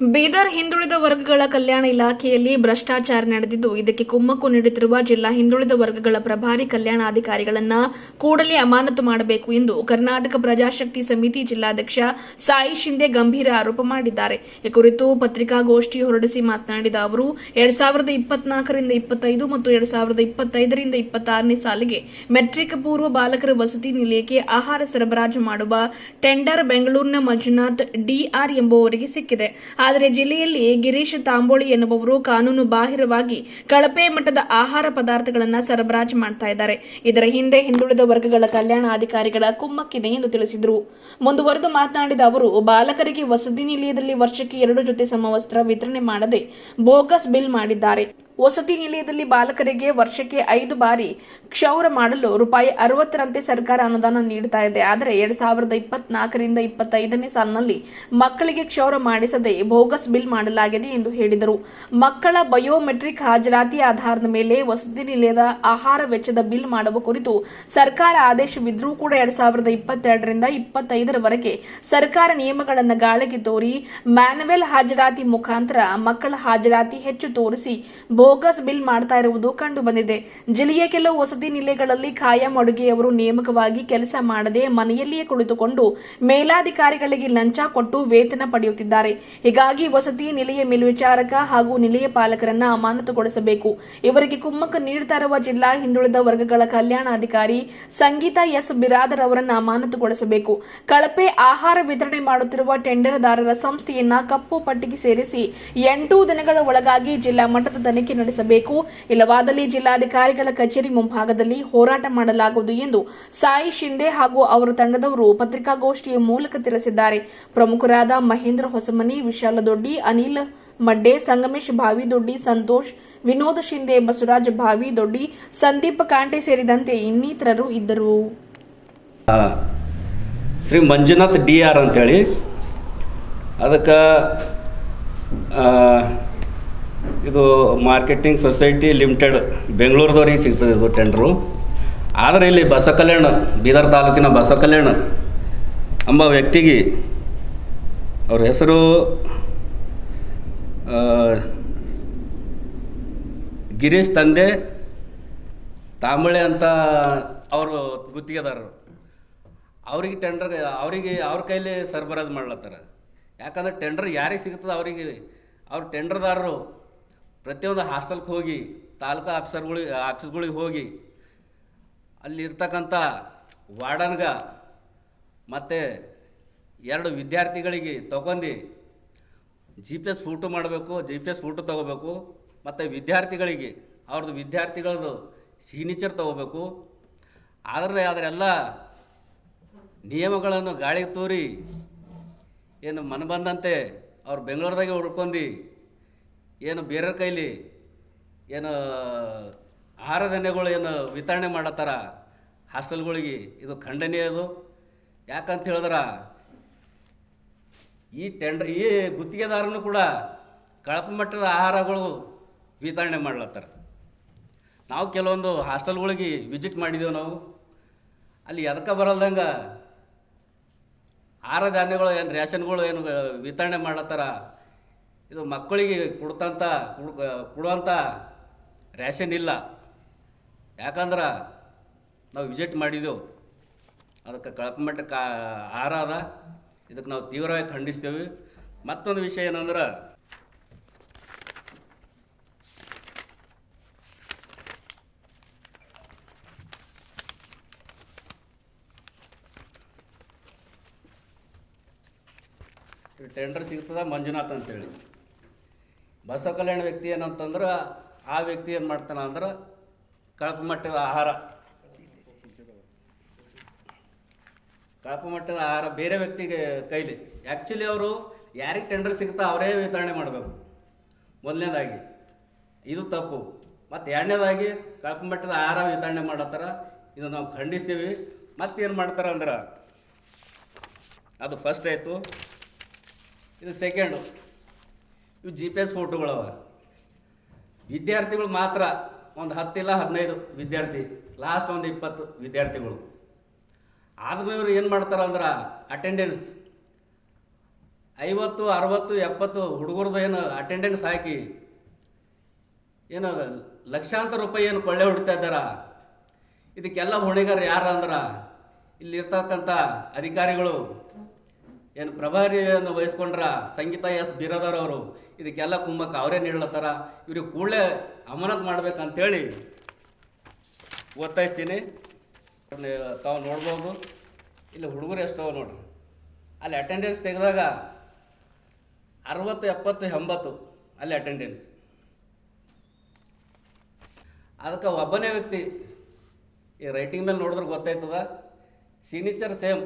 ಬೀದರ್ ಹಿಂದುಳಿದ ವರ್ಗಗಳ ಕಲ್ಯಾಣ ಇಲಾಖೆಯಲ್ಲಿ ಭ್ರಷ್ಟಾಚಾರ ನಡೆದಿದ್ದು, ಇದಕ್ಕೆ ಕುಮ್ಮಕ್ಕು ನೀಡುತ್ತಿರುವ ಜಿಲ್ಲಾ ಹಿಂದುಳಿದ ವರ್ಗಗಳ ಪ್ರಭಾರಿ ಕಲ್ಯಾಣಾಧಿಕಾರಿಗಳನ್ನ ಕೂಡಲೇ ಅಮಾನತು ಮಾಡಬೇಕು ಎಂದು ಕರ್ನಾಟಕ ಪ್ರಜಾಶಕ್ತಿ ಸಮಿತಿ ಜಿಲ್ಲಾಧ್ಯಕ್ಷ ಸಾಯಿ ಶಿಂದೆ ಗಂಭೀರ ಆರೋಪ ಮಾಡಿದ್ದಾರೆ. ಈ ಕುರಿತು ಪತ್ರಿಕಾಗೋಷ್ಠಿ ಹೊರಡಿಸಿ ಮಾತನಾಡಿದ ಅವರು, ಎರಡ್ ಸಾವಿರದ ಇಪ್ಪತ್ನಾಲ್ಕರಿಂದ ಇಪ್ಪತ್ತೈದು ಮತ್ತು ಎರಡ್ ಸಾವಿರದ ಇಪ್ಪತ್ತೈದರಿಂದ ಇಪ್ಪತ್ತಾರನೇ ಸಾಲಿಗೆ ಮೆಟ್ರಿಕ್ ಪೂರ್ವ ಬಾಲಕರ ವಸತಿ ನಿಲಯಕ್ಕೆ ಆಹಾರ ಸರಬರಾಜು ಮಾಡುವ ಟೆಂಡರ್ ಬೆಂಗಳೂರಿನ ಮಂಜುನಾಥ್ ಡಿಆರ್ ಎಂಬುವವರಿಗೆ ಸಿಕ್ಕಿದೆ. ಆದರೆ ಜಿಲ್ಲೆಯಲ್ಲಿ ಗಿರೀಶ್ ತಾಂಬೋಳಿ ಎನ್ನುವವರು ಕಾನೂನು ಬಾಹಿರವಾಗಿ ಕಳಪೆ ಮಟ್ಟದ ಆಹಾರ ಪದಾರ್ಥಗಳನ್ನು ಸರಬರಾಜು ಮಾಡ್ತಾ ಇದ್ದಾರೆ. ಇದರ ಹಿಂದೆ ಹಿಂದುಳಿದ ವರ್ಗಗಳ ಕಲ್ಯಾಣ ಅಧಿಕಾರಿಗಳ ಕುಮ್ಮಕ್ಕಿದೆ ಎಂದು ತಿಳಿಸಿದರು. ಮುಂದುವರೆದು ಮಾತನಾಡಿದ ಅವರು, ಬಾಲಕರಿಗೆ ವಸತಿ ನಿಲಯದಲ್ಲಿ ವರ್ಷಕ್ಕೆ ಎರಡು ಜೊತೆ ಸಮವಸ್ತ್ರ ವಿತರಣೆ ಮಾಡದೆ ಬೋಗಸ್ ಬಿಲ್ ಮಾಡಿದ್ದಾರೆ. ವಸತಿ ನಿಲಯದಲ್ಲಿ ಬಾಲಕರಿಗೆ ವರ್ಷಕ್ಕೆ ಐದು ಬಾರಿ ಕ್ಷೌರ ಮಾಡಲು ರೂಪಾಯಿ ಅರವತ್ತರಂತೆ ಸರ್ಕಾರ ಅನುದಾನ ನೀಡುತ್ತಾ ಇದೆ. ಆದರೆ ಎರಡ್ ಸಾವಿರದ ಇಪ್ಪತ್ನಾಲ್ಕರಿಂದ ಇಪ್ಪತ್ತೈದನೇ ಸಾಲಿನಲ್ಲಿ ಮಕ್ಕಳಿಗೆ ಕ್ಷೌರ ಮಾಡಿಸದೆ ಬೋಗಸ್ ಬಿಲ್ ಮಾಡಲಾಗಿದೆ ಎಂದು ಹೇಳಿದರು. ಮಕ್ಕಳ ಬಯೋಮೆಟ್ರಿಕ್ ಹಾಜರಾತಿ ಆಧಾರದ ಮೇಲೆ ವಸತಿ ನಿಲಯದ ಆಹಾರ ವೆಚ್ಚದ ಬಿಲ್ ಮಾಡುವ ಕುರಿತು ಸರ್ಕಾರ ಆದೇಶವಿದ್ರೂ ಕೂಡ ಎರಡ್ ಸಾವಿರದ ಇಪ್ಪತ್ತೆರಡರಿಂದ ಇಪ್ಪತ್ತೈದರವರೆಗೆ ಸರ್ಕಾರ ನಿಯಮಗಳನ್ನು ಗಾಳಿಗೆ ತೋರಿ ಮ್ಯಾನುವೆಲ್ ಹಾಜರಾತಿ ಮುಖಾಂತರ ಮಕ್ಕಳ ಹಾಜರಾತಿ ಹೆಚ್ಚು ತೋರಿಸಿ ಬೋಗಸ್ ಬಿಲ್ ಮಾಡ್ತಾ ಇರುವುದು ಕಂಡು ಬಂದಿದೆ. ಜಿಲ್ಲೆಯ ಕೆಲವು ವಸತಿ ನಿಲಯಗಳಲ್ಲಿ ಖಾಯಂ ಅಡುಗೆಯವರು ನೇಮಕವಾಗಿ ಕೆಲಸ ಮಾಡದೆ ಮನೆಯಲ್ಲಿಯೇ ಕುಳಿತುಕೊಂಡು ಮೇಲಾಧಿಕಾರಿಗಳಿಗೆ ಲಂಚ ಕೊಟ್ಟು ವೇತನ ಪಡೆಯುತ್ತಿದ್ದಾರೆ. ಹೀಗಾಗಿ ವಸತಿ ನಿಲಯ ಮೇಲ್ವಿಚಾರಕ ಹಾಗೂ ನಿಲಯ ಪಾಲಕರನ್ನ ಅಮಾನತುಗೊಳಿಸಬೇಕು. ಇವರಿಗೆ ಕುಮ್ಮಕ್ಕ ನೀಡ್ತಾ ಇರುವ ಜಿಲ್ಲಾ ಹಿಂದುಳಿದ ವರ್ಗಗಳ ಕಲ್ಯಾಣಾಧಿಕಾರಿ ಸಂಗೀತಾ ಎಸ್. ಬಿರಾದರ್ ಅವರನ್ನ ಅಮಾನತುಗೊಳಿಸಬೇಕು. ಕಳಪೆ ಆಹಾರ ವಿತರಣೆ ಮಾಡುತ್ತಿರುವ ಟೆಂಡರ್ದಾರರ ಸಂಸ್ಥೆಯನ್ನ ಕಪ್ಪು ಪಟ್ಟಿಗೆ ಸೇರಿಸಿ ಎಂಟು ದಿನಗಳ ಒಳಗಾಗಿ ಜಿಲ್ಲಾ ಮಟ್ಟದ ತನಿಖೆ ನಡೆಸಬೇಕು. ಇಲ್ಲವಾದಲ್ಲಿ ಜಿಲ್ಲಾಧಿಕಾರಿಗಳ ಕಚೇರಿ ಮುಂಭಾಗದಲ್ಲಿ ಹೋರಾಟ ಮಾಡಲಾಗುವುದು ಎಂದು ಸಾಯಿ ಶಿಂದೆ ಹಾಗೂ ಅವರ ತಂಡದವರು ಪತ್ರಿಕಾಗೋಷ್ಠಿಯ ಮೂಲಕ ತಿಳಿಸಿದ್ದಾರೆ. ಪ್ರಮುಖರಾದ ಮಹೇಂದ್ರ ಹೊಸಮನಿ, ವಿಶಾಲ ದೊಡ್ಡಿ, ಅನಿಲ್ ಮಡ್ಡೆ, ಸಂಗಮೇಶ್ ಭಾವಿ ದೊಡ್ಡಿ, ಸಂತೋಷ್, ವಿನೋದ್ ಶಿಂದೆ, ಬಸವರಾಜ್ ಭಾವಿ ದೊಡ್ಡಿ, ಸಂದೀಪ್ ಕಾಂಟೆ ಸೇರಿದಂತೆ ಇನ್ನಿತರರು ಇದ್ದರು. ಶ್ರೀ ಮಂಜುನಾಥ್ ಡಿ ಆರ್ ಅಂತೇಳಿ. ಅದಕ್ಕೆ ಇದು ಮಾರ್ಕೆಟಿಂಗ್ ಸೊಸೈಟಿ ಲಿಮಿಟೆಡ್ ಬೆಂಗಳೂರದವ್ರಿಗೆ ಸಿಗ್ತದೆ ಇದು ಟೆಂಡ್ರು ಆದರೆ ಇಲ್ಲಿ ಬಸವ ಕಲ್ಯಾಣ ಬೀದರ್ ತಾಲೂಕಿನ ಬಸವ ಕಲ್ಯಾಣ ಎಂಬ ವ್ಯಕ್ತಿಗೆ ಅವ್ರ ಹೆಸರು ಗಿರೀಶ್ ತಂದೆ, ತಾಂಬಳೆ ಅಂತ ಅವರು ಗುತ್ತಿಗೆದಾರರು. ಅವ್ರಿಗೆ ಟೆಂಡರ್ ಅವರಿಗೆ ಅವ್ರ ಕೈಲಿ ಸರಬರಾಜು ಮಾಡ್ಲತ್ತಾರ. ಯಾಕಂದ್ರೆ ಟೆಂಡರ್ ಯಾರಿಗೆ ಸಿಗ್ತದೆ ಅವರಿಗೆ, ಅವ್ರ ಟೆಂಡರ್ದಾರರು ಪ್ರತಿಯೊಂದು ಹಾಸ್ಟೆಲ್ಗೆ ಹೋಗಿ, ತಾಲೂಕು ಆಫೀಸರ್ಗಳಿಗೆ ಆಫೀಸ್ಗಳಿಗೆ ಹೋಗಿ, ಅಲ್ಲಿರ್ತಕ್ಕಂಥ ವಾರ್ಡನ್ಗ ಮತ್ತು ಎರಡು ವಿದ್ಯಾರ್ಥಿಗಳಿಗೆ ತಗೊಂಡು ಜಿ ಪಿ ಎಸ್ ಫೋಟೋ ಮಾಡಬೇಕು ಜಿ ಪಿ ಎಸ್ ಫೋಟೋ ತೊಗೋಬೇಕು, ಮತ್ತು ವಿದ್ಯಾರ್ಥಿಗಳಿಗೆ ಅವ್ರದ್ದು ವಿದ್ಯಾರ್ಥಿಗಳದ್ದು ಸಿಗ್ನೇಚರ್ ತೊಗೋಬೇಕು. ಆದರೆ ಅದರೆಲ್ಲ ನಿಯಮಗಳನ್ನು ಗಾಳಿಗೆ ತೋರಿ, ಏನು ಮನ ಬಂದಂತೆ ಅವ್ರು ಬೆಂಗಳೂರದಾಗೆ ಉಳ್ಕೊಂಡು ಏನು ಬೇರೆ ಕೈಲಿ ಏನು ಆಹಾರ ಧಾನ್ಯಗಳು ಏನು ವಿತರಣೆ ಮಾಡತ್ತಾರ, ಹಾಸ್ಟೆಲ್ಗಳಿಗೆ ಇದು ಖಂಡನೀಯ ಅದು. ಯಾಕಂತ ಹೇಳಿದ್ರೆ, ಈ ಟೆಂಡರ್ ಈ ಗುತ್ತಿಗೆದಾರನು ಕೂಡ ಕಳಪೆ ಮಟ್ಟದ ಆಹಾರಗಳು ವಿತರಣೆ ಮಾಡ್ಲತ್ತಾರ. ನಾವು ಕೆಲವೊಂದು ಹಾಸ್ಟೆಲ್ಗಳಿಗೆ ವಿಸಿಟ್ ಮಾಡಿದ್ದೇವೆ ನಾವು. ಅಲ್ಲಿ ಎದಕ್ಕೆ ಬರಲ್ದಂಗೆ ಆಹಾರ ಧಾನ್ಯಗಳು ಏನು ರೇಷನ್ಗಳು ಏನು ವಿತರಣೆ ಮಾಡ್ಲತ್ತಾರ ಇದು ಮಕ್ಕಳಿಗೆ ಕೊಡ್ತಂಥ ಕೊಡ್ ಕೊಡುವಂಥ ರ್ಯಾಷನ್ ಇಲ್ಲ. ಯಾಕಂದ್ರೆ ನಾವು ವಿಸಿಟ್ ಮಾಡಿದ್ದೆವು ಅದಕ್ಕೆ ಕಳಪೆ ಕಾ, ಆಹಾರ ಅದ. ಇದಕ್ಕೆ ನಾವು ತೀವ್ರವಾಗಿ ಖಂಡಿಸ್ತೇವೆ. ಮತ್ತೊಂದು ವಿಷಯ ಏನಂದ್ರೆ ಟೆಂಡರ್ ಸಿಗ್ತದ ಮಂಜುನಾಥ್ ಅಂತೇಳಿ. ಬಸವ ಕಲ್ಯಾಣ ವ್ಯಕ್ತಿ ಏನಂತಂದ್ರೆ ಆ ವ್ಯಕ್ತಿ ಏನು ಮಾಡ್ತಾನೆ ಅಂದ್ರೆ ಕಳಪು ಮಟ್ಟದ ಆಹಾರ. ಕಳಪು ಮಟ್ಟದ ಆಹಾರ ಬೇರೆ ವ್ಯಕ್ತಿಗೆ ಕೈಲಿ. ಆ್ಯಕ್ಚುಲಿ ಅವರು ಯಾರಿಗೆ ಟೆಂಡರ್ ಸಿಗ್ತಾ ಅವರೇ ವಿತರಣೆ ಮಾಡಬೇಕು. ಮೊದಲನೇದಾಗಿ, ಇದು ತಪ್ಪು. ಮತ್ತು ಎರಡನೇದಾಗಿ ಕಳಪು ಮಟ್ಟದ ಆಹಾರ ವಿತರಣೆ ಮಾಡತ್ತಾರ ಇದು ನಾವು ಖಂಡಿಸ್ತೀವಿ. ಮತ್ತೇನು ಮಾಡ್ತಾರೆ ಅಂದ್ರೆ ಅದು ಫಸ್ಟ್ ಆಯಿತು. ಇದು ಸೆಕೆಂಡು ಇವು ಜಿ ಪಿ ಎಸ್ ಫೋಟೋಗಳವ ವಿದ್ಯಾರ್ಥಿಗಳು ಮಾತ್ರ ಒಂದು ಹತ್ತಿಲ್ಲ ಹದಿನೈದು ವಿದ್ಯಾರ್ಥಿ ಲಾಸ್ಟ್ ಒಂದು ಇಪ್ಪತ್ತು ವಿದ್ಯಾರ್ಥಿಗಳು. ಆದ್ಮೇಲೆ ಇವರು ಏನು ಮಾಡ್ತಾರೆ ಅಂದ್ರೆ ಅಟೆಂಡೆನ್ಸ್ ಐವತ್ತು, ಅರವತ್ತು, ಎಪ್ಪತ್ತು ಹುಡುಗರದ್ದು ಏನು ಅಟೆಂಡೆನ್ಸ್ ಹಾಕಿ ಏನು ಲಕ್ಷಾಂತರ ರೂಪಾಯಿ ಏನು ಕೊಳ್ಳೆ ಹೊಡಿತಾ ಇದ್ದಾರ? ಇದಕ್ಕೆಲ್ಲ ಹೊಣೆಗಾರ ಯಾರು ಅಂದ್ರೆ ಇಲ್ಲಿರ್ತಕ್ಕಂಥ ಅಧಿಕಾರಿಗಳು. ಏನು ಪ್ರಭಾರಿಯನ್ನು ವಹಿಸ್ಕೊಂಡ್ರ ಸಂಗೀತ ಎಸ್ ಬಿರಾದರ್ ಅವರು, ಇದಕ್ಕೆಲ್ಲ ಕುಂಭಕ್ಕೆ ಅವರೇ ನೀಡ್ಲತ್ತಾರ ಇವ್ರಿಗೆ ಕೂಡಲೇ ಅಮಾನತ್ ಮಾಡ್ಬೇಕಂತೇಳಿ ಒತ್ತಾಯಿಸ್ತೀನಿ. ತಾವು ನೋಡ್ಬೋದು. ಇಲ್ಲಿ ಹುಡುಗರು ಎಷ್ಟವ ನೋಡ್ರಿ. ಅಲ್ಲಿ ಅಟೆಂಡೆನ್ಸ್ ತೆಗೆದಾಗ ಅರವತ್ತು, ಎಪ್ಪತ್ತು, ಎಂಬತ್ತು ಅಲ್ಲಿ ಅಟೆಂಡೆನ್ಸ್ ಅದಕ್ಕೆ ಒಬ್ಬನೇ ವ್ಯಕ್ತಿ ಈ ರೈಟಿಂಗ್ ಮೇಲೆ ನೋಡಿದ್ರೆ ಗೊತ್ತಾಯ್ತದ. ಸಿಗ್ನೇಚರ್ ಸೇಮ್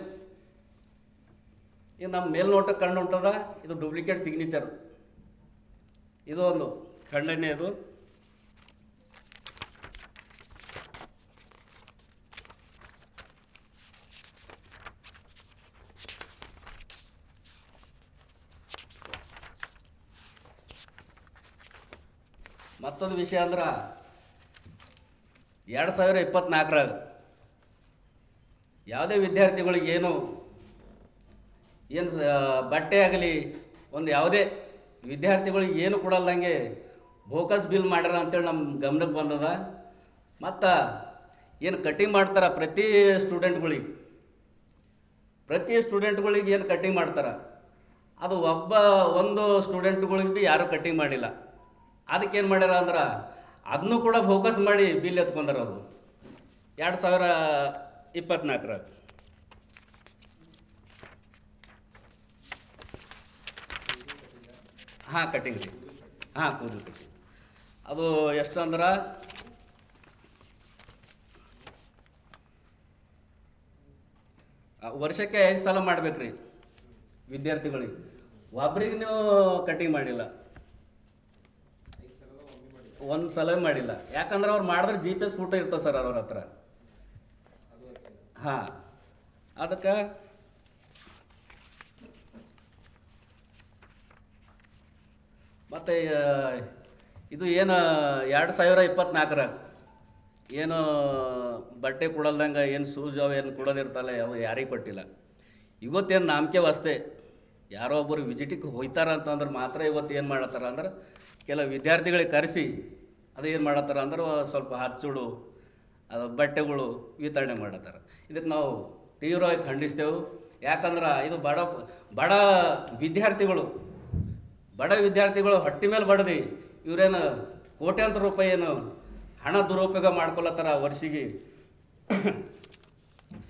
ಇದು ನಮ್ಮ ಮೇಲ್ನೋಟಕ್ಕೆ ಕಂಡು ಉಂಟದ ಇದು ಡೂಪ್ಲಿಕೇಟ್ ಸಿಗ್ನೇಚರ್ ಇದು ಒಂದು ಖಂಡನೆ ಇದು ಮತ್ತೊಂದು ವಿಷಯ ಅಂದ್ರೆ, ಎರಡು ಸಾವಿರ ಇಪ್ಪತ್ನಾಲ್ಕರಾಗ ಯಾವುದೇ ವಿದ್ಯಾರ್ಥಿಗಳಿಗೆ ಏನು ಏನು ಬಟ್ಟೆ ಆಗಲಿ, ಒಂದು ಯಾವುದೇ ವಿದ್ಯಾರ್ಥಿಗಳಿಗೆ ಏನು ಕೊಡಲ್ದಂಗೆ ಬೋಕಸ್ ಬಿಲ್ ಮಾಡ್ಯಾರ ಅಂತೇಳಿ ನಮ್ಮ ಗಮನಕ್ಕೆ ಬಂದದ. ಮತ್ತು ಏನು ಕಟಿಂಗ್ ಮಾಡ್ತಾರೆ ಪ್ರತಿ ಸ್ಟೂಡೆಂಟ್ಗಳಿಗೆ ಪ್ರತಿ ಸ್ಟೂಡೆಂಟ್ಗಳಿಗೆ ಏನು ಕಟಿಂಗ್ ಮಾಡ್ತಾರೆ? ಅದು ಒಬ್ಬ ಒಂದು ಸ್ಟೂಡೆಂಟ್ಗಳಿಗೆ ಭೀ ಯಾರೂ ಕಟಿಂಗ್ ಮಾಡಿಲ್ಲ. ಅದಕ್ಕೆ ಏನು ಮಾಡ್ಯಾರ ಅಂದ್ರೆ ಅದನ್ನು ಕೂಡ ಫೋಕಸ್ ಮಾಡಿ ಬಿಲ್ ಎತ್ಕೊಂಡಾರ ಅವರು. ಎರಡು ಸಾವಿರ ಇಪ್ಪತ್ನಾಲ್ಕರಾಗ. ಹಾಂ ಕಟಿಂಗ್ ರೀ ಹಾಂ ಕೂದಲು ಕಟಿಂಗ್ ಅದು ಎಷ್ಟು ಅಂದ್ರೆ? ವರ್ಷಕ್ಕೆ ಐದು ಸಲ ಮಾಡ್ಬೇಕ್ರಿ ವಿದ್ಯಾರ್ಥಿಗಳಿಗೆ. ಒಬ್ರಿಗೆ ನೀವು ಕಟಿಂಗ್ ಮಾಡಿಲ್ಲ. ಒಂದು ಸಲ ಮಾಡಿಲ್ಲ. ಯಾಕಂದ್ರೆ ಅವ್ರು ಮಾಡಿದ್ರೆ ಜಿ ಪಿ ಎಸ್ ಫೋಟೋ ಇರ್ತದೆ ಸರ್ ಅವ್ರ ಹತ್ರ. ಹಾಂ, ಅದಕ್ಕೆ ಮತ್ತು ಇದು ಏನು, ಎರಡು ಸಾವಿರ ಇಪ್ಪತ್ನಾಲ್ಕರ. ಏನು ಬಟ್ಟೆ ಕೊಡಲ್ದಂಗೆ, ಏನು ಶೂಸ್ ಅವು ಏನು ಕೊಡೋದಿರ್ತಲ್ಲ ಯಾವ ಯಾರಿಗೆ ಕೊಟ್ಟಿಲ್ಲ. ಇವತ್ತೇನು ನಾಮಕೆ ವಾಸ್ತೆ, ಯಾರೋ ಒಬ್ಬರು ವಿಜಿಟಿಗೆ ಹೋಯ್ತಾರ ಅಂತಂದ್ರೆ ಮಾತ್ರ ಇವತ್ತು ಏನು ಮಾಡತ್ತಾರ ಅಂದ್ರೆ ಕೆಲವು ವಿದ್ಯಾರ್ಥಿಗಳಿಗೆ ಕರೆಸಿ, ಅದು ಏನು ಮಾಡತ್ತಾರ ಅಂದ್ರೆ, ಸ್ವಲ್ಪ ಹಚ್ಚುಳು ಅದು ಬಟ್ಟೆಗಳು ವಿತರಣೆ ಮಾಡತ್ತಾರ. ಇದಕ್ಕೆ ನಾವು ತೀವ್ರವಾಗಿ ಖಂಡಿಸ್ತೇವೆ. ಯಾಕಂದ್ರೆ ಇದು ಬಡ ಬಡ ವಿದ್ಯಾರ್ಥಿಗಳು ಬಡ ವಿದ್ಯಾರ್ಥಿಗಳು ಹೊಟ್ಟೆ ಮೇಲೆ ಬಡದಿ, ಇವರೇನು ಕೋಟ್ಯಾಂತರ ರೂಪಾಯಿ ಏನು ಹಣ ದುರುಪಯೋಗ ಮಾಡ್ಕೊಳತ್ತಾರ ವರ್ಷಿಗೆ?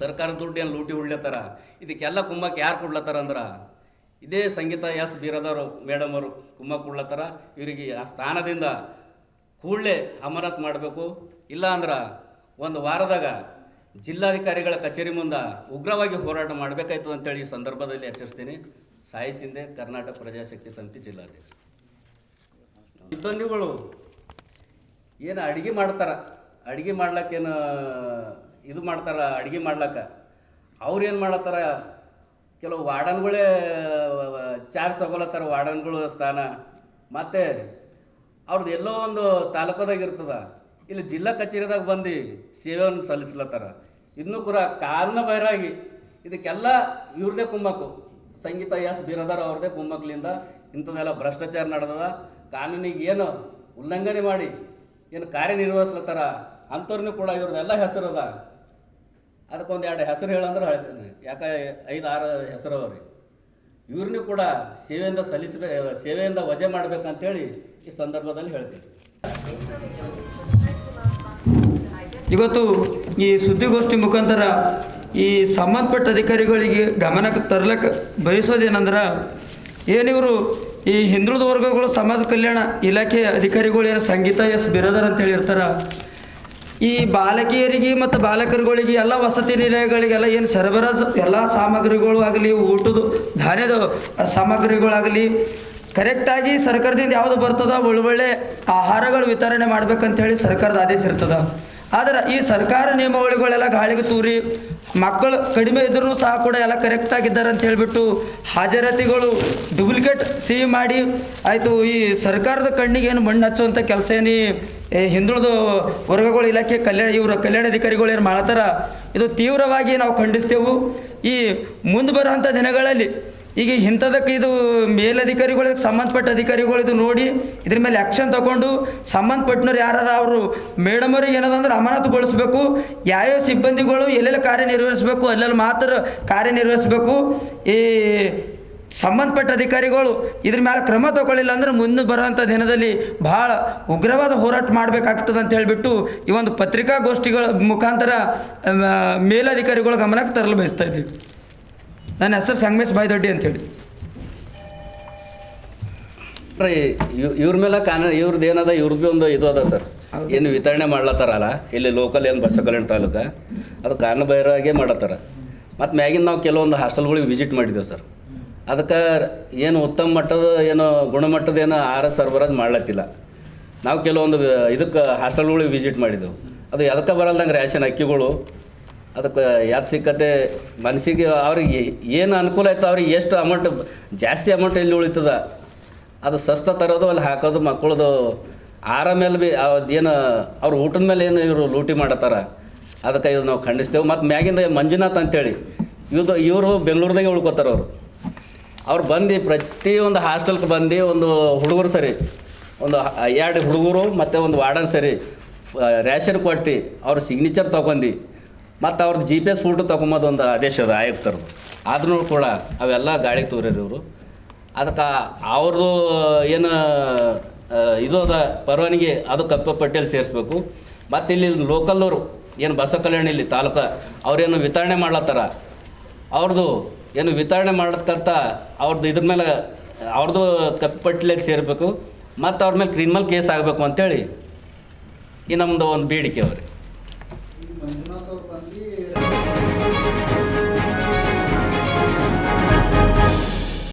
ಸರ್ಕಾರ ದುಡ್ಡು ಏನು ಲೂಟಿ ಉಡ್ಲತ್ತಾರ ಇದಕ್ಕೆಲ್ಲ ಕುಂಭಕ್ಕೆ ಯಾರು ಕೊಡ್ಲತ್ತಾರ ಅಂದ್ರೆ? ಇದೇ ಸಂಗೀತ ಎಸ್ ಬೀರದವರು ಮೇಡಮ್ ಅವರು ಕುಂಭ ಕೊಡ್ಲತ್ತಾರ? ಇವರಿಗೆ ಆ ಸ್ಥಾನದಿಂದ ಕೂಡಲೇ ಅಮರತ್ ಮಾಡಬೇಕು. ಇಲ್ಲ ಅಂದ್ರೆ ಒಂದು ವಾರದಾಗ ಜಿಲ್ಲಾಧಿಕಾರಿಗಳ ಕಚೇರಿ ಮುಂದೆ ಉಗ್ರವಾಗಿ ಹೋರಾಟ ಮಾಡಬೇಕಾಯ್ತು ಅಂತೇಳಿ ಈ ಸಂದರ್ಭದಲ್ಲಿ ಎಚ್ಚರಿಸ್ತೀನಿ. ಸಾಯಿ ಸಿಂಧೆ ಕರ್ನಾಟಕ ಪ್ರಜಾಶಕ್ತಿ ಸಮಿತಿ ಜಿಲ್ಲಾಧ್ಯಕ್ಷ. ಸಿಬ್ಬಂದಿಗಳು ಏನು ಅಡುಗೆ ಮಾಡ್ತಾರ? ಅಡುಗೆ ಮಾಡ್ಲಕ್ಕೇನು ಇದು ಮಾಡ್ತಾರ, ಅಡುಗೆ ಮಾಡ್ಲಕ್ಕ ಅವ್ರು ಏನು ಮಾಡತ್ತಾರ? ಕೆಲವು ವಾರ್ಡನ್ಗಳೇ, ಚಾರ್ಜ್ ತಗೊಳತ್ತಾರ ವಾರ್ಡನ್ಗಳು ಸ್ಥಾನ. ಮತ್ತು ಅವ್ರದ್ದು ಎಲ್ಲೋ ಒಂದು ತಾಲೂಕದಾಗ ಇರ್ತದ. ಇಲ್ಲಿ ಜಿಲ್ಲಾ ಕಚೇರಿದಾಗ ಬಂದು ಸೇವೆಯನ್ನು ಸಲ್ಲಿಸ್ಲತ್ತಾರ. ಇನ್ನೂ ಕೂಡ ಕಾರಣ ಬೈರಾಗಿ ಇದಕ್ಕೆಲ್ಲ ಇವ್ರದೇ ಕುಮ್ಮಕ್ಕು ಸಂಗೀತ ಎಸ್ ಬೀರದಾರ ಅವ್ರದೇ ಕುಮ್ಮಕ್ಲಿಂದ ಇಂಥದ್ದೆಲ್ಲ ಭ್ರಷ್ಟಾಚಾರ ನಡೆದದ. ಕಾನೂನಿಗೆ ಏನು ಉಲ್ಲಂಘನೆ ಮಾಡಿ, ಏನು ಕಾರ್ಯನಿರ್ವಹಿಸ್ಲತ್ತಾರ ಅಂಥವ್ರನ್ನೂ ಕೂಡ ಇವ್ರದ್ದೆಲ್ಲ ಹೆಸರದ? ಅದಕ್ಕೊಂದು ಎರಡು ಹೆಸರು ಹೇಳಂದ್ರೆ ಹೇಳ್ತೇನೆ. ಯಾಕೆ ಐದು ಆರು ಹೆಸರು ಅವ ರೀ. ಇವ್ರನ್ನೂ ಕೂಡ ಸೇವೆಯಿಂದ ಸಲ್ಲಿಸಬೇ, ಸೇವೆಯಿಂದ ವಜೆ ಮಾಡ್ಬೇಕಂತೇಳಿ ಈ ಸಂದರ್ಭದಲ್ಲಿ ಹೇಳ್ತೀನಿ. ಇವತ್ತು ಈ ಸುದ್ದಿಗೋಷ್ಠಿ ಮುಖಾಂತರ ಈ ಸಂಬಂಧಪಟ್ಟ ಅಧಿಕಾರಿಗಳಿಗೆ ಗಮನಕ್ಕೆ ತರ್ಲಕ್ಕೆ ಬಯಸೋದೇನಂದ್ರೆ ಏನಿವರು ಈ ಹಿಂದುಳಿದ ವರ್ಗಗಳು ಸಮಾಜ ಕಲ್ಯಾಣ ಇಲಾಖೆಯ ಅಧಿಕಾರಿಗಳು ಏನು ಸಂಗೀತ ಎಸ್ ಬಿರದರ್ ಅಂತ ಹೇಳಿರ್ತಾರೆ, ಈ ಬಾಲಕಿಯರಿಗೆ ಮತ್ತು ಬಾಲಕರುಗಳಿಗೆ ಎಲ್ಲ ವಸತಿ ನಿಲಯಗಳಿಗೆಲ್ಲ ಏನು ಸರಬರಾಜು, ಎಲ್ಲ ಸಾಮಗ್ರಿಗಳು ಆಗಲಿ ಊಟದ ಧಾನ್ಯದ ಸಾಮಗ್ರಿಗಳಾಗಲಿ ಕರೆಕ್ಟಾಗಿ ಸರ್ಕಾರದಿಂದ ಯಾವುದು ಬರ್ತದ ಒಳ್ಳೊಳ್ಳೆ ಆಹಾರಗಳು ವಿತರಣೆ ಮಾಡ್ಬೇಕಂತ ಹೇಳಿ ಸರ್ಕಾರದ ಆದೇಶ ಇರ್ತದೆ. ಆದರೆ ಈ ಸರ್ಕಾರ ನಿಯಮಾವಳಿಗಳೆಲ್ಲ ಗಾಳಿಗೆ ತೂರಿ ಮಕ್ಕಳು ಕಡಿಮೆ ಇದ್ರೂ ಸಹ ಕೂಡ ಎಲ್ಲ ಕರೆಕ್ಟಾಗಿದ್ದಾರೆ ಅಂತ ಹೇಳಿಬಿಟ್ಟು ಹಾಜರಾತಿಗಳು ಡೂಪ್ಲಿಕೇಟ್ ಸಿಹಿ ಮಾಡಿ, ಆಯಿತು, ಈ ಸರ್ಕಾರದ ಕಣ್ಣಿಗೆ ಏನು ಮಣ್ಣು ಹಚ್ಚುವಂಥ ಕೆಲಸ ಏನು ಹಿಂದುಳಿದ ವರ್ಗಗಳ ಇಲಾಖೆ ಕಲ್ಯಾಣ ಇವರು ಕಲ್ಯಾಣಾಧಿಕಾರಿಗಳು ಏನು ಮಾಡ್ತಾರ ಇದು ತೀವ್ರವಾಗಿ ನಾವು ಖಂಡಿಸ್ತೇವೆ. ಈ ಮುಂದೆ ಬರುವಂಥ ದಿನಗಳಲ್ಲಿ ಈಗ ಇಂಥದಕ್ಕೆ ಇದು ಮೇಲಧಿಕಾರಿಗಳಿಗೆ ಸಂಬಂಧಪಟ್ಟ ಅಧಿಕಾರಿಗಳು ಇದು ನೋಡಿ ಇದ್ರ ಮೇಲೆ ಆ್ಯಕ್ಷನ್ ತಗೊಂಡು ಸಂಬಂಧಪಟ್ಟನವ್ರು ಯಾರು ಅವರು ಮೇಡಮರಿಗೆ ಏನದಂದ್ರೆ ಅಮಾನತುಗೊಳಿಸ್ಬೇಕು ಯಾವ್ಯಾವ ಸಿಬ್ಬಂದಿಗಳು ಎಲ್ಲೆಲ್ಲಿ ಕಾರ್ಯನಿರ್ವಹಿಸಬೇಕು, ಅಲ್ಲೆಲ್ಲಿ ಮಾತ್ರ ಕಾರ್ಯನಿರ್ವಹಿಸಬೇಕು. ಈ ಸಂಬಂಧಪಟ್ಟ ಅಧಿಕಾರಿಗಳು ಇದ್ರ ಮೇಲೆ ಕ್ರಮ ತಗೊಳ್ಳಿಲ್ಲ ಅಂದ್ರೆ ಮುಂದೆ ಬರುವಂಥ ದಿನದಲ್ಲಿ ಭಾಳ ಉಗ್ರವಾದ ಹೋರಾಟ ಮಾಡಬೇಕಾಗ್ತದೆ ಅಂತ ಹೇಳಿಬಿಟ್ಟು ಈ ಒಂದು ಪತ್ರಿಕಾಗೋಷ್ಠಿಗಳ ಮುಖಾಂತರ ಮೇಲಧಿಕಾರಿಗಳ ಗಮನಕ್ಕೆ ತರಲು ಬಯಸ್ತಾ ಇದ್ದೀವಿ. ನನ್ನ ಹೆಸರು ಸಂಗಮೇಶ್ ಬಾಯ್ದೊಡ್ಡಿ ಅಂತೇಳಿ. ರೀ ಇವ್- ಇವ್ರ ಮೇಲೆ ಕಾನ ಇವ್ರದ್ದು ಏನದ ಇವ್ರದ್ದು ಒಂದು ಇದು ಅದ ಸರ್. ಏನು ವಿತರಣೆ ಮಾಡ್ಲತ್ತಾರಲ್ಲ ಇಲ್ಲಿ ಲೋಕಲ್ ಏನು ಬಸಕಲ್ಯಾಣ ತಾಲೂಕ ಅದು ಕಾರಣ ಬೈರಾಗೆ ಮಾಡತ್ತಾರ. ಮತ್ತು ಮ್ಯಾಗಿನ ನಾವು ಕೆಲವೊಂದು ಹಾಸ್ಟೆಲ್ಗಳಿಗೆ ವಿಸಿಟ್ ಮಾಡಿದ್ದೇವೆ ಸರ್. ಅದಕ್ಕೆ ಏನು ಉತ್ತಮ ಮಟ್ಟದ ಏನು ಗುಣಮಟ್ಟದ ಏನು ಆಹಾರ ಸರಬರಾಜು ಮಾಡ್ಲತ್ತಿಲ್ಲ. ನಾವು ಕೆಲವೊಂದು ಇದಕ್ಕೆ ಹಾಸ್ಟೆಲ್ಗಳಿಗೆ ವಿಸಿಟ್ ಮಾಡಿದ್ದೆವು ಅದು ಎದಕ್ಕೆ ಬರಲ್ದಂಗೆ ರ್ಯಾಷನ್ ಅಕ್ಕಿಗಳು ಅದಕ್ಕೆ ಯಾಕೆ ಸಿಕ್ಕತ್ತೆ ಮನಸ್ಸಿಗೆ ಅವ್ರಿಗೆ ಏನು ಅನುಕೂಲ ಆಯ್ತು ಅವ್ರಿಗೆ ಎಷ್ಟು ಅಮೌಂಟ್ ಜಾಸ್ತಿ ಅಮೌಂಟ್ ಎಲ್ಲಿ ಉಳಿತದ, ಅದು ಸಸ್ತ ತರೋದು ಅಲ್ಲಿ ಹಾಕೋದು, ಮಕ್ಕಳದು ಆಹಾರ ಮೇಲೆ ಬಿ ಏನು, ಅವ್ರ ಊಟದ ಮೇಲೆ ಏನು ಇವರು ಲೂಟಿ ಮಾಡತ್ತಾರ, ಅದಕ್ಕೆ ಇದು ನಾವು ಖಂಡಿಸ್ತೇವೆ. ಮತ್ತು ಮ್ಯಾಗಿಂದ ಮಂಜುನಾಥ್ ಅಂತೇಳಿ, ಇವ್ದು, ಇವರು ಬೆಂಗಳೂರದಾಗೆ ಉಳ್ಕೋತಾರೆ ಅವರು. ಅವ್ರು ಬಂದು ಪ್ರತಿಯೊಂದು ಹಾಸ್ಟೆಲ್ಗೆ ಬಂದು ಒಂದು ಹುಡುಗರು ಸರಿ, ಒಂದು ಎರಡು ಹುಡುಗರು ಮತ್ತು ಒಂದು ವಾರ್ಡನ್ ಸರಿ ರ್ಯಾಷನ್ ಕೊಟ್ಟು ಅವ್ರ ಸಿಗ್ನೇಚರ್ ತೊಗೊಂಡು ಮತ್ತು ಅವ್ರದ್ದು ಜಿ ಪಿ ಎಸ್ ಫೋಟೋ ತೊಗೊಂಬೋದು ಒಂದು ಆದೇಶ ಅದ ಆಯುಕ್ತರು. ಆದ್ರೂ ಕೂಡ ಅವೆಲ್ಲ ಗಾಳಿಗೆ ತೋರ್ಯಾರ ಇವರು ಅದಕ್ಕೆ ಅವ್ರದ್ದು ಏನು ಇದು ಅದ ಪರವಾನಗಿ ಅದು ಕಪ್ಪ ಪಟ್ಟಿಯಲ್ಲಿ ಸೇರಿಸ್ಬೇಕು. ಮತ್ತು ಇಲ್ಲಿ ಲೋಕಲ್ನವರು ಏನು ಬಸ ಕಲ್ಯಾಣ ಇಲ್ಲಿ ತಾಲೂಕು, ಅವ್ರೇನು ವಿತರಣೆ ಮಾಡ್ಲತ್ತಾರ? ಅವ್ರದ್ದು ಏನು ವಿತರಣೆ ಮಾಡೋದ್ಕಂತ ಅವ್ರದ್ದು ಇದ್ರ ಮೇಲೆ ಅವ್ರದ್ದು ಕಪ್ಪು ಪಟ್ಟಿಯಲ್ಲಿ ಸೇರಬೇಕು. ಮತ್ತು ಅವ್ರ ಮೇಲೆ ಕ್ರಿಮಿನಲ್ ಕೇಸ್ ಆಗಬೇಕು ಅಂತೇಳಿ ಈ ನಮ್ಮದು ಒಂದು ಬೇಡಿಕೆ ಅವ್ರಿಗೆ